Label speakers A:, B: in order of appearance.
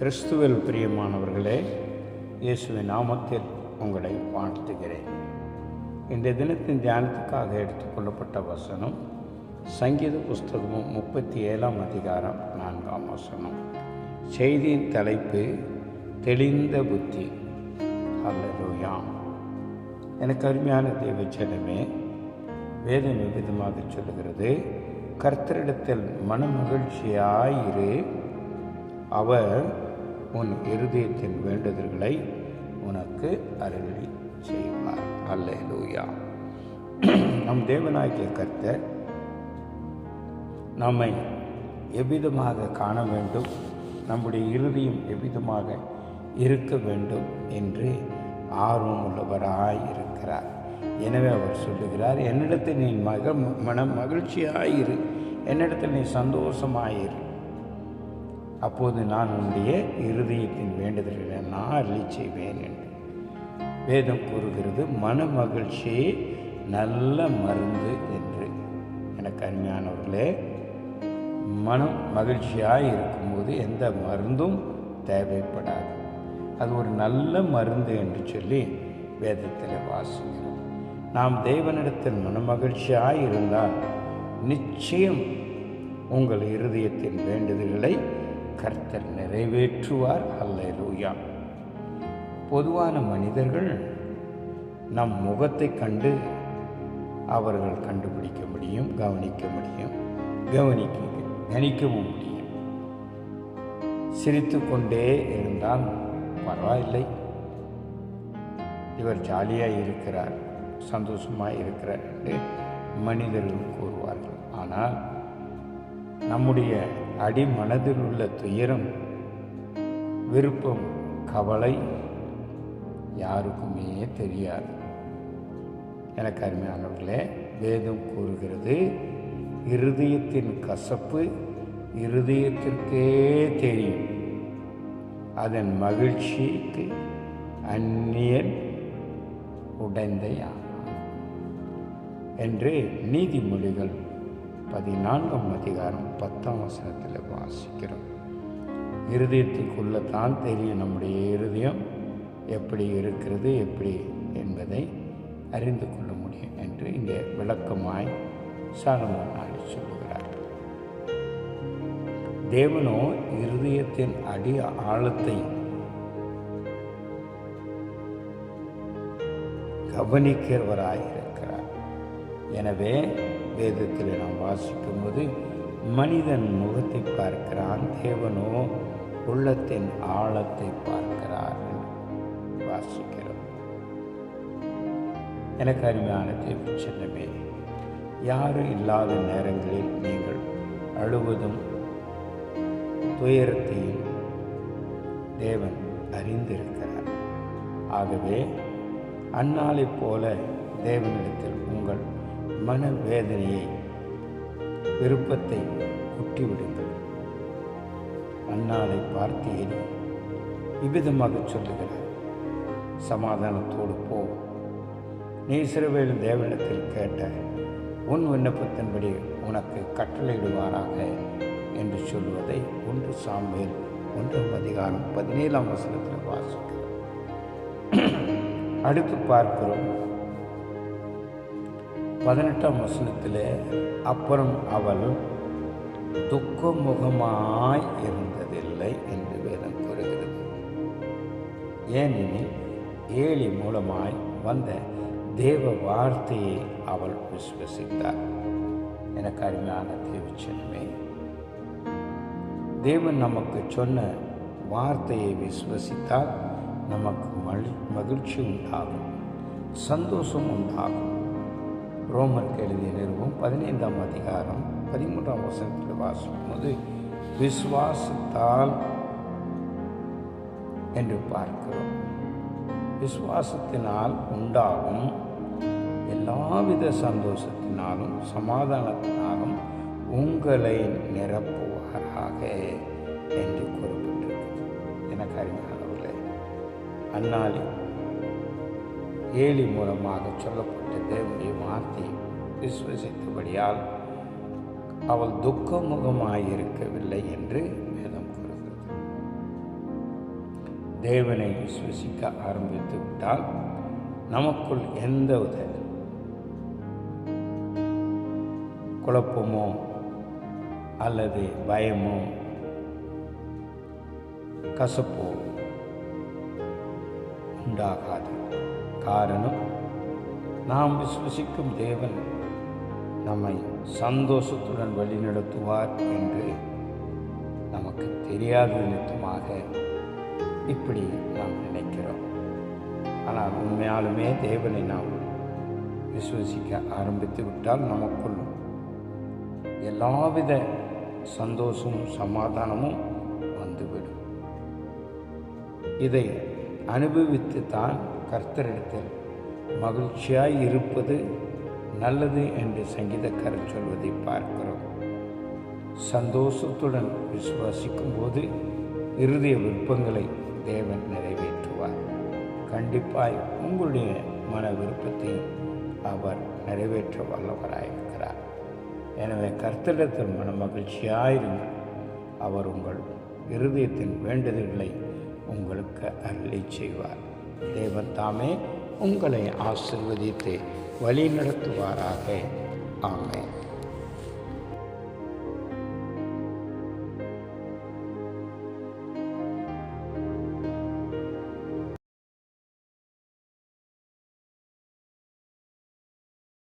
A: கிறிஸ்துவில் பிரியமானவர்களே இயேசுவின் நாமத்தில் உங்களை வாழ்த்துகிறேன். இந்த தினத்தின் தியானத்துக்காக எடுத்துக்கொள்ளப்பட்ட வசனம் சங்கீத புஸ்தகமும் முப்பத்தி ஏழாம் அதிகாரம் நான்காம் வசனம். செய்தியின் தலைப்பு தெளிந்த புத்தி. அல்லதுயாம் எனக்கு அருமையான தேவச்சனமே வேதம் விதமாக சொல்லுகிறது? கர்த்தரிடத்தில் மனமகிழ்ச்சியாயிரு. அவர் உன் இருதயத்தின் வேண்டுதல்களை உனக்கு அருளி செய்வார். அல்ல லூயா நம் தேவனாகிய கர்த்தர் நம்மை எவ்விதமாக காண வேண்டும்? நம்முடைய இறுதியும் எவ்விதமாக இருக்க வேண்டும் என்று ஆர்வம் உள்ளவராய் இருக்கிறார் எனவே அவர் சொல்லுகிறார் என்னிடத்தில் நீ மக மன மகிழ்ச்சியாயிரு. என்னிடத்தில் நீ சந்தோஷமாயிரு. அப்போது நான் உன்னுடைய இருதயத்தின் வேண்டுதல்களை நான் அருளி செய்வேன் என்று. வேதம் கூறுகிறது மன மகிழ்ச்சி நல்ல மருந்து என்று. எனக்கு அருமையானவர்களே மனம் மகிழ்ச்சியாக இருக்கும்போது எந்த மருந்தும் தேவைப்படாது. அது ஒரு நல்ல மருந்து என்று சொல்லி வேதத்தில் வாசிக்கிறோம். நாம் தேவனிடத்தில் மனமகிழ்ச்சியாக இருந்தால் நிச்சயம் உங்கள் இருதயத்தின் வேண்டுதல்களை கர்த்தர் நிறைவேற்றுவார். அல்லேலூயா. பொதுவான மனிதர்கள் நம் முகத்தை கண்டு அவர்கள் கண்டுபிடிக்க முடியும் கவனிக்க முடியும் கவனிக்க கணிக்கவும் முடியும். சிரித்து கொண்டே இருந்தால் பரவாயில்லை. இவர் ஜாலியாக இருக்கிறார் சந்தோஷமாக இருக்கிறார் என்று மனிதர்கள் கூறுவார்கள். ஆனால் நம்முடைய அடிமனதில் உள்ள துயரம் விருப்பம் கவலை யாருக்குமே தெரியாது. எனக்கு அருமையானவர்களே வேதம் கூறுகிறது இருதயத்தின் கசப்பு இருதயத்திற்கே தெரியும். அதன் மகிழ்ச்சிக்கு அந்நியன் உடைந்தையான் என்று நீதிமொழிகள் பதினான்காம் அதிகாரம் பத்தாம் வசனத்தில் வாசிக்கிறோம். இருதயத்துக்குள்ளே தான் தெரியும் நம்முடைய இருதயம் எப்படி இருக்கிறது எப்படி என்பதை அறிந்து கொள்ள முடியும் என்று இங்கே விளக்கமாய் சாலமோன் நாடி சொல்லுகிறார். தேவனோ இருதயத்தின் அடி ஆழத்தை கவனிக்கிறவராயிருக்கிறார். எனவே வேதத்தில் நாம் வாசிக்கும்போது மனிதன் முகத்தை பார்க்கிறான் தேவனோ உள்ளத்தின் ஆழத்தை பார்க்கிறார் வாசிக்கிறோம். எனக்கு அருமையான தேவ செல்லமே யாரும் இல்லாத நேரங்களில் நீங்கள் அழுவதும் துயரத்தையும் தேவன் அறிந்திருக்கிறார். ஆகவே அந்நாளைப் போல தேவனிடத்தில் மனவேதனையை விருப்பத்தை குட்டிவிடுங்கள். அன்னாலை பார்த்தேன் இவ்விதமாக சொல்லுகிறார். சமாதானத்தோடு போ. நீ சிறுவேலும் தேவனிடத்தில் கேட்ட உன் விண்ணப்பத்தின்படி உனக்கு கட்டளையிடுவாராக என்று சொல்வதை ஒன்று சாம்பேல் ஒன்றாம் அதிகாரம் பதினேழாம் வசனத்தில் வாசிக்கிறோம் அடுத்து பார்க்கிறோம். பதினெட்டாம் வசனத்தில் அப்புறம் அவள் துக்கமுகமாய் இருந்ததில்லை என்று வேதம் கூறுகிறது. ஏனெனில் ஏழி மூலமாய் வந்த தேவ வார்த்தையை அவள் விசுவசித்தார். எனக்கு அருமையான தேவச்சனமே தேவன் நமக்கு சொன்ன வார்த்தையை விசுவசித்தால் நமக்கு மகிழ்ச்சி உண்டாகும் சந்தோஷம் உண்டாகும். ரோமருக்கு எழுதிய நிறுவம் பதினைந்தாம் அதிகாரம் பதிமூன்றாம் வசனத்தில் வாசிக்கும்போது விசுவாசத்தால் என்று பார்க்கிறோம். விசுவாசத்தினால் உண்டாகும் எல்லாவித சந்தோஷத்தினாலும் சமாதானத்தினாலும் உங்களை நிரப்புவாராக என்று கூறப்பட்டிருக்கிறது. எனக்கு அறிஞர்களே அந்நாளில் ஏழி மூலமாக சொல்லப்பட்ட தேவனுடைய வார்த்தையை விசுவசித்தபடியால் அவள் துக்கமுகமாயிருக்கவில்லை என்று வேதம் கூறுகிறது. தேவனை விசுவசிக்க ஆரம்பித்து விட்டால் நமக்குள் எந்த வித குழப்பமோ அல்லது பயமோ கசப்போ உண்டாகாது. காரணம் நாம் விசுவசிக்கும் தேவன் நம்மை சந்தோஷத்துடன் வழிநடத்துவார் என்று நமக்கு தெரியாத நிமித்தமாக இப்படி நாம் நினைக்கிறோம். ஆனால் உண்மையாலுமே தேவனை நாம் விசுவசிக்க ஆரம்பித்து விட்டால் நமக்குள் எல்லாவித சந்தோஷமும் சமாதானமும் வந்துவிடும். இதை அனுபவித்து தான் கர்த்தரிடத்தில் மகிழ்ச்சியாய் இருப்பது நல்லது என்று சங்கீதக்காரர் சொல்வதை பார்க்கிறோம். சந்தோஷத்துடன் விசுவாசிக்கும் போது இருதய விருப்பங்களை தேவன் நிறைவேற்றுவார். கண்டிப்பாய் உங்களுடைய மன விருப்பத்தை அவர் நிறைவேற்ற வல்லவராயிருக்கிறார் எனவே கர்த்தரிடத்தில் மன மகிழ்ச்சியாயிருங்கள் அவர் உங்கள் இருதயத்தின் வேண்டுதல்களை உங்களுக்கு அருளை செய்வார். தேவன் தாமே உங்களை ஆசிர்வதித்து வழி நடத்துவாராக. ஆமேன்.